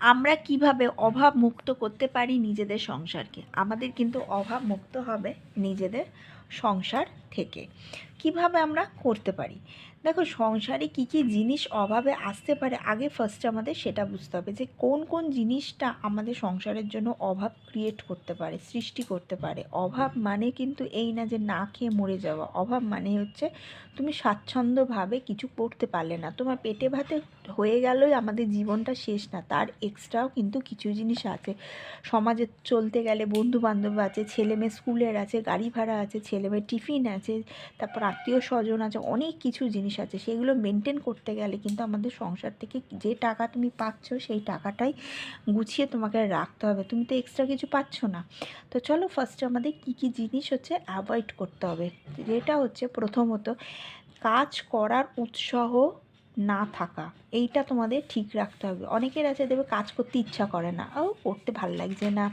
আমরা কীভাবে অভাব মুক্ত করতে পারি নিজেদের সংসারকে? আমাদের কিন্তু অভাব মুক্ত হবে নিজেদের সংসার থেকে। কীভাবে আমরা করতে পারি? দেখো, সংসারে কি কি জিনিস অভাবে আসতে পারে, আগে ফার্স্টে আমাদের সেটা বুঝতে হবে যে কোন কোন জিনিসটা আমাদের সংসারের জন্য অভাব ক্রিয়েট করতে পারে, সৃষ্টি করতে পারে। অভাব মানে কিন্তু এই না যে না খেয়ে মরে যাওয়া। অভাব মানে হচ্ছে তুমি স্বাচ্ছন্দ্যভাবে কিছু করতে পারলে না। তোমার পেটে ভাতে হয়ে গেলেই আমাদের জীবনটা শেষ না। তার এক্সট্রাও কিন্তু কিছু জিনিস আছে। সমাজে চলতে গেলে বন্ধু বান্ধব আছে ছেলে মেয়ে স্কুলের আছে, গাড়ি ভাড়া আছে ছেলে মেয়ে টিফিন আছে, তারপর আত্মীয় স্বজন আছে, অনেক কিছু জিনিস আছে। সেগুলো মেনটেন করতে গেলে কিন্তু আমাদের সংসার থেকে যে টাকা তুমি পাচ্ছ, সেই টাকাটাই গুছিয়ে তোমাকে রাখতে হবে। তুমি তো এক্সট্রা কিছু পাচ্ছ না। তো চলো ফার্স্টে আমাদের কী কী জিনিস হচ্ছে অ্যাভয়েড করতে হবে। যেটা হচ্ছে প্রথমত, কাজ করার উৎসাহ না থাকা, এইটা তোমাদের ঠিক রাখতে হবে। অনেকের আছে দেবে কাজ করতে ইচ্ছা করে না। ও করতে ভালো লাগছে না,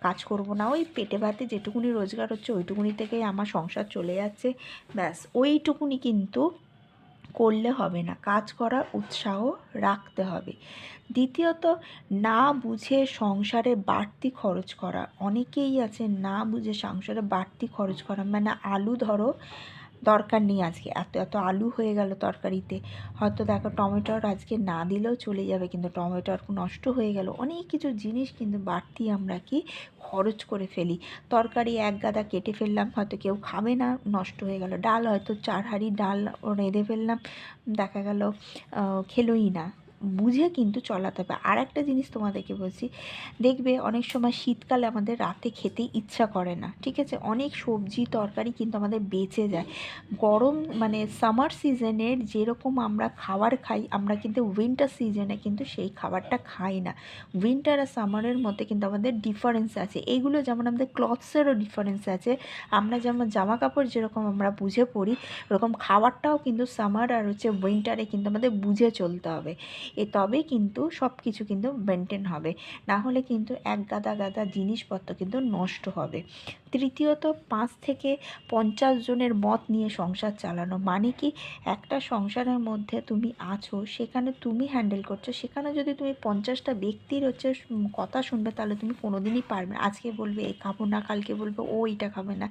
কাজ করব না। ওই পেটে ভাতে যেটুকুনি রোজগার হচ্ছে, ওইটুকুনি থেকেই আমার সংসার চলে যাচ্ছে। ব্যাস, ওইটুকুনি কিন্তু করলে হবে না। কাজ করার উৎসাহ রাখতে হবে। দ্বিতীয়ত, না বুঝে সংসারে বাড়তি খরচ করা। অনেকেই আছে না বুঝে সংসারে বাড়তি খরচ করা। মানে আলু ধরো দরকার নেই আজকে। এত এত আলু হয়ে গেল তরকারিতে। হয়তো দেখো টমেটোর আজকে না দিলেও চলে যাবে, কিন্তু টমেটোর নষ্ট হয়ে গেল। অনেক কিছু জিনিস কিন্তু বাড়তি আমরা কি খরচ করে ফেলি। তরকারি এক গাদা কেটে ফেললাম, হয়তো কেউ খাবে না, নষ্ট হয়ে গেল। ডাল হয়তো চার হাঁড়ি ডাল রেঁধে ফেললাম, দেখা গেল খেলোই না। বুঝে কিন্তু চলাতে হবে। আর একটা জিনিস তোমাদেরকে বলছি, দেখবে অনেক সময় শীতকালে আমাদের রাতে খেতে ইচ্ছা করে না, ঠিক আছে? অনেক সবজি, তরকারি কিন্তু আমাদের বেঁচে যায়। গরম মানে সামার সিজনের যেরকম আমরা খাবার খাই, আমরা কিন্তু উইন্টার সিজনে কিন্তু সেই খাবারটা খাই না। উইন্টার আর সামারের মধ্যে কিন্তু আমাদের ডিফারেন্স আছে। এইগুলো যেমন আমাদের ক্লথসেরও ডিফারেন্স আছে। আমরা যেমন জামা কাপড় যেরকম আমরা বুঝে পড়ি ওরকম খাবারটাও কিন্তু সামার আর হচ্ছে উইন্টারে কিন্তু আমাদের বুঝে চলতে হবে। এ তবেই কিন্তু সব কিছু কিন্তু মেনটেন হবে। না হলে কিন্তু এক গাদা গাদা জিনিসপত্র কিন্তু নষ্ট হবে। তৃতীয়ত পাঁচ থেকে পঞ্চাশ জনের মত নিয়ে সংসার চালানো। মানে কি, একটা সংসারের মধ্যে তুমি আছো, সেখানে তুমি হ্যান্ডেল করছ, সেখানে যদি তুমি পঞ্চাশটা ব্যক্তির হচ্ছে কথা শুনবে, তাহলে তুমি কোনো দিনই পারবে না। আজকে বলবে, এই খাব না, কালকে বলবে, ও এইটা খাবে না।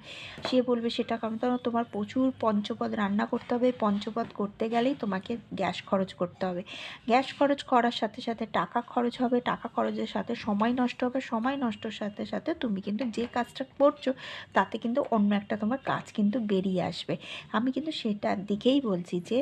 সে বলবে, সেটা খাবে তখন তোমার প্রচুর পঞ্চপদ রান্না করতে হবে। পঞ্চপদ করতে গেলেই তোমাকে গ্যাস খরচ করতে হবে। গ্যাস খরচ করার সাথে সাথে টাকা খরচ হবে। টাকা খরচের সাথে সময় নষ্ট হবে। সময় নষ্টর সাথে সাথে তুমি কিন্তু যে কাজটা করছ তাতে কিন্তু অন্য একটা তোমার কাজ কিন্তু বেরিয়ে আসবে। আমি কিন্তু সেটার দিকেই বলছি যে,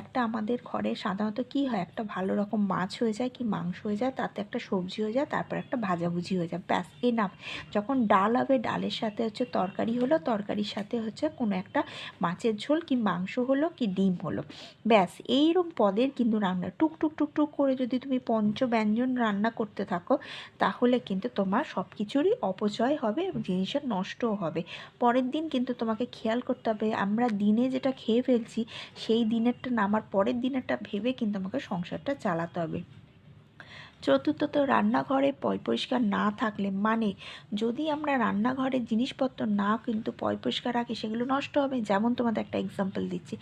একটা আমাদের ঘরে সাধারণত কি হয়, একটা ভালো রকম মাছ হয়ে যায় কি মাংস হয়ে যায়, তাতে একটা সবজি হয়ে যায়, তারপর একটা ভাজাভুজি হয়ে যায়, ব্যাস এনাফ যখন ডাল হবে, ডালের সাথে হচ্ছে তরকারি হলো, তরকারির সাথে হচ্ছে কোনো একটা মাছের ঝোল কি মাংস হলো কি ডিম হলো। ব্যাস, এইরকম পদের কিন্তু রান্না, টুক টুক টুক টুক করে যদি তুমি পঞ্চ ব্যঞ্জন রান্না করতে থাকো, তাহলে কিন্তু তোমার সব কিছুরই অপচয় হবে জিনিসের নষ্টও হবে। পরের দিন কিন্তু তোমাকে খেয়াল করতে হবে, আমরা দিনে যেটা খেয়ে ফেলছি, সেই দিনেরটা নামার পরের দিনেরটা ভেবে কিন্তু আমাকে সংসারটা চালাতে হবে। চতুর্থত রান্নাঘরে পরিষ্কার না থাকলে মানে যদি আমরা রান্নাঘরের জিনিসপত্র না কিন্তু পরিষ্কার রাখি, সেগুলো নষ্ট হবে? যেমন তোমাদের একটা এক্সাম্পল দিচ্ছি।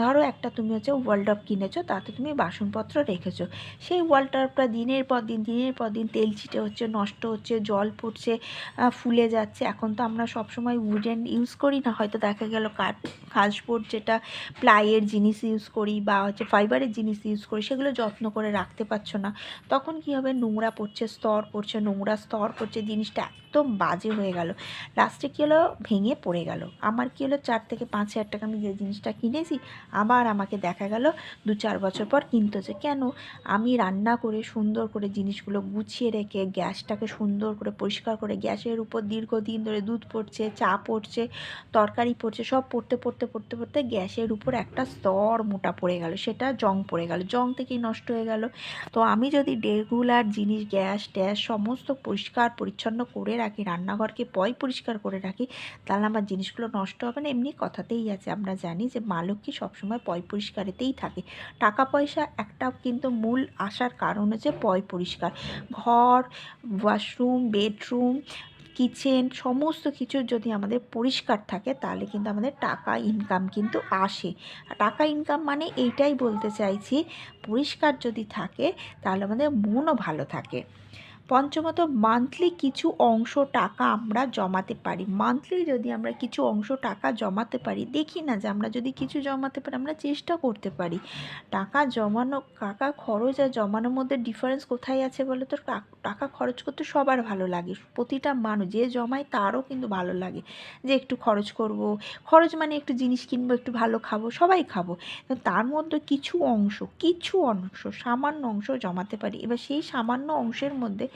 ধরো একটা তুমি হচ্ছে ওয়ার্ল্ড অফ কিনেছো, তাতে তুমি বাসনপত্র রেখেছো। সেই ওয়ার্ল্ডটা দিনের পর দিন, দিনের পর দিন তেল ছিটে হচ্ছে, নষ্ট হচ্ছে, জল পড়ছে ফুলে যাচ্ছে। এখন তো আমরা সবসময় উডেন ইউজ করি না, হয়তো দেখা গেল কাঠ, কাঁচবোর্ড যেটা প্লাইয়ের জিনিস ইউজ করি বা হচ্ছে ফাইবারের জিনিস ইউজ করি, সেগুলো যত্ন করে রাখতে পারছ না। তখন কি হবে নোংরা পড়ছে স্তর পড়ছে নোংরা স্তর পড়ছে জিনিসটা একদম বাজে হয়ে গেল। লাস্টে কী হলো? ভেঙে পড়ে গেল। আমার কী হলো? চার থেকে পাঁচ হাজার টাকা আমি যে জিনিসটা কিনেছি, আবার আমাকে দেখা গেল দু চার বছর পর কিনতে হচ্ছে। কেন? আমি রান্না করে সুন্দর করে জিনিসগুলো গুছিয়ে রেখে, গ্যাসটাকে সুন্দর করে পরিষ্কার করে, গ্যাসের উপর দীর্ঘদিন ধরে দুধ পড়ছে, চা পড়ছে, তরকারি পড়ছে, সব পড়তে পড়তে পড়তে পড়তে গ্যাসের উপর একটা স্তর মোটা পড়ে গেল। সেটা জং পড়ে গেল। জং থেকেই নষ্ট হয়ে গেল। তো আমি যদি রেগুলার জিনিস, গ্যাস, ট্যাস সমস্ত পরিষ্কার, পরিচ্ছন্ন করে রাখি, রান্নাঘরকে পয় পরিষ্কার করে রাখি, তাহলে আমার জিনিসগুলো নষ্ট হবে না। এমনি কথাতেই আছে, আমরা জানি যে মা লক্ষ্মী সবসময় পয় পরিষ্কারেতেই থাকে। টাকা পয়সা একটা কিন্তু মূল আসার কারণ হচ্ছে পয় পরিষ্কার। ঘর, ওয়াশরুম, বেডরুম, কিচেন, সমস্ত কিছু যদি আমাদের পরিষ্কার থাকে, তাহলে কিন্তু আমাদের টাকা, ইনকাম কিন্তু আসে। টাকা, ইনকাম মানে এইটাই বলতে চাইছি, পরিষ্কার যদি থাকে, তাহলে আমাদের মনও ভালো থাকে। পঞ্চমত মান্থলি কিছু অংশ টাকা আমরা জমাতে পারি। মান্থলি যদি আমরা কিছু অংশ টাকা জমাতে পারি, দেখি না যে আমরা যদি কিছু জমাতে পারি, আমরা চেষ্টা করতে পারি। টাকা জমানো, টাকা খরচ আর জমানোর মধ্যে ডিফারেন্স কোথায় আছে বলে তো? টাকা খরচ করতে সবার ভালো লাগে। প্রতিটা মানুষ যে জমায় তারও কিন্তু ভালো লাগে। যে একটু খরচ করব, খরচ মানে একটু জিনিস কিনবো, একটু ভালো খাব, সবাই খাব। তার মধ্যে কিছু অংশ কিছু অংশ, সামান্য অংশ জমাতে পারি। এবার সেই সামান্য অংশের মধ্যে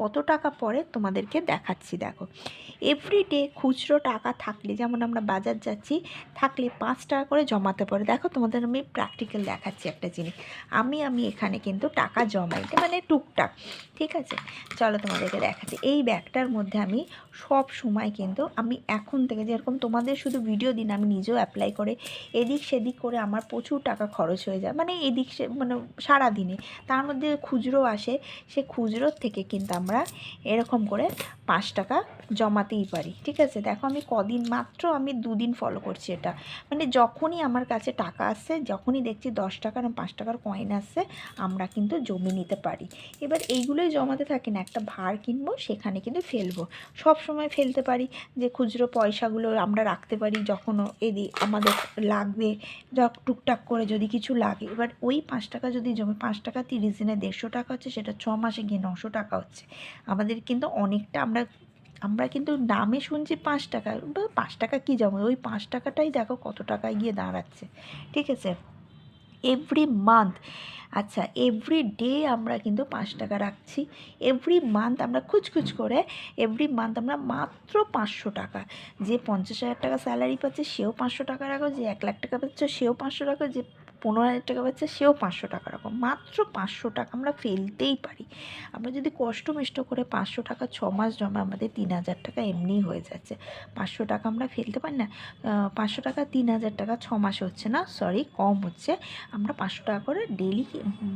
কত টাকা পড়ে তোমাদেরকে দেখাচ্ছি, দেখো। এভরিডে খুচরো টাকা থাকলে, যেমন আমরা বাজার যাচ্ছি, থাকলে পাঁচ টাকা করে জমাতে পারে দেখো, তোমাদের আমি প্র্যাকটিক্যাল দেখাচ্ছি একটা জিনিস। আমি আমি এখানে কিন্তু টাকা জমাই মানে টুকটাক, ঠিক আছে? চলো তোমাদেরকে দেখাচ্ছি। এই ব্যাগটার মধ্যে আমি সব সময় কিন্তু আমি এখন থেকে, যেরকম তোমাদের শুধু ভিডিও দিন, আমি নিজেও অ্যাপ্লাই করে, এদিক সেদিক করে আমার প্রচুর টাকা খরচ হয়ে যায়। মানে এদিক সে মানে সারাদিনে। তার মধ্যে খুচরো আসে, সে খুচরোর থেকে কিন্তু আমরা এরকম করে পাঁচ টাকা জমাতেই পারি। ঠিক আছে? দেখো আমি কদিন মাত্র আমি দুদিন ফলো করছি এটা। মানে যখনই আমার কাছে টাকা আসছে, যখনই দেখছি দশ টাকার পাঁচ টাকার কয়েন আসছে, আমরা কিন্তু জমি নিতে পারি। এবার এইগুলোই জমাতে থাকি না, একটা ভার কিনবো, সেখানে কিন্তু ফেলব। সব সময় ফেলতে পারি যে খুচরো পয়সাগুলো আমরা রাখতে পারি যখনও এদি আমাদের লাগবে টুকটাক করে যদি কিছু লাগে। এবার ওই পাঁচ টাকা যদি জমে, পাঁচ টাকা তিরিশ দিনে দেড়শো টাকা হচ্ছে, সেটা ছ মাসে গিয়ে নশো টাকা হচ্ছে। আমাদের কিন্তু অনেকটা আমরা আমরা কিন্তু নামে শুনছি পাঁচ টাকা। পাঁচ টাকা কী জমা? ওই পাঁচ টাকাটাই দেখো কত টাকায় গিয়ে দাঁড়াচ্ছে। ঠিক আছে? এভরি মান্থ আচ্ছা এভরি ডে আমরা কিন্তু পাঁচ টাকা রাখছি। এভরি মান্থ আমরা খুচখুচ করে এভরি মান্থ আমরা মাত্র পাঁচশো টাকা। যে পঞ্চাশ হাজার টাকা স্যালারি পাচ্ছে, সেও পাঁচশো টাকা রাখো। যে এক লাখ টাকা পাচ্ছে, সেও পাঁচশো টাকা। যে পনেরো হাজার টাকা পাচ্ছে, সেও পাঁচশো টাকা রাখো মাত্র পাঁচশো টাকা আমরা ফেলতেই পারি। আমরা যদি কষ্ট মিষ্ট করে পাঁচশো টাকা ছ মাস জমা আমাদের তিন হাজার টাকা এমনিই হয়ে যাচ্ছে। পাঁচশো টাকা আমরা ফেলতে পারি না। পাঁচশো টাকা তিন হাজার টাকা ছ মাসে হচ্ছে না সরি কম হচ্ছে। আমরা পাঁচশো টাকা করে ডেলি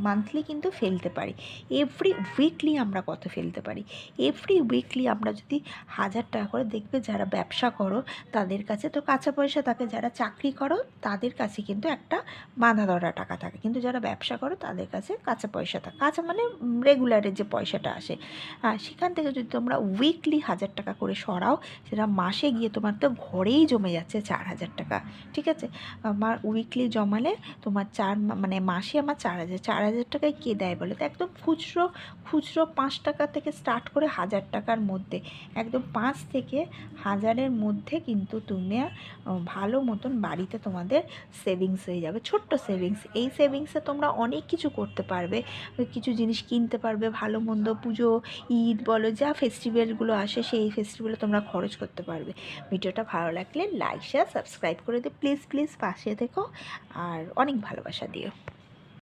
মান্থলি কিন্তু ফেলতে পারি। এভরি উইকলি আমরা কত ফেলতে পারি? এভরি উইকলি আমরা যদি হাজার টাকা করে দেখবে যারা ব্যবসা করো, তাদের কাছে তো কাঁচা পয়সা থাকে, যারা চাকরি করো, তাদের কাছে কিন্তু একটা বাঁধা ধরা টাকা থাকে। কিন্তু যারা ব্যবসা করো তাদের কাছে কাঁচা পয়সা থাকে। কাঁচা মানে রেগুলারের যে পয়সাটা আসে। হ্যাঁ সেখান থেকে যদি তোমরা উইকলি হাজার টাকা করে সরাও, সেটা মাসে গিয়ে তোমার তো ঘরেই জমে যাচ্ছে চার হাজার টাকা। ঠিক আছে? আমার উইকলি জমালে তোমার চার মানে মাসে আমার চার হাজার। চার হাজার টাকায় কে দেয় বলে তো? একদম খুচরো খুচরো পাঁচ টাকা থেকে স্টার্ট করে হাজার টাকার মধ্যে। একদম পাঁচ থেকে হাজারের মধ্যে কিন্তু তুমি ভালো মতন বাড়িতে তোমাদের সেভিংস হয়ে যাবে। ছোট্ট সেভিংস এই সেভিংসে তোমরা অনেক কিছু করতে পারবে। কিছু জিনিস কিনতে পারবে, ভালো, মন্দ, পুজো, ঈদ বলো, যা ফেস্টিভ্যালগুলো আসে, সেই ফেস্টিভ্যালে তোমরা খরচ করতে পারবে। ভিডিওটা ভালো লাগলে লাইক শেয়ার সাবস্ক্রাইব করে দিও। প্লিজ প্লিজ পাশে থেকো। আর অনেক ভালোবাসা দিও।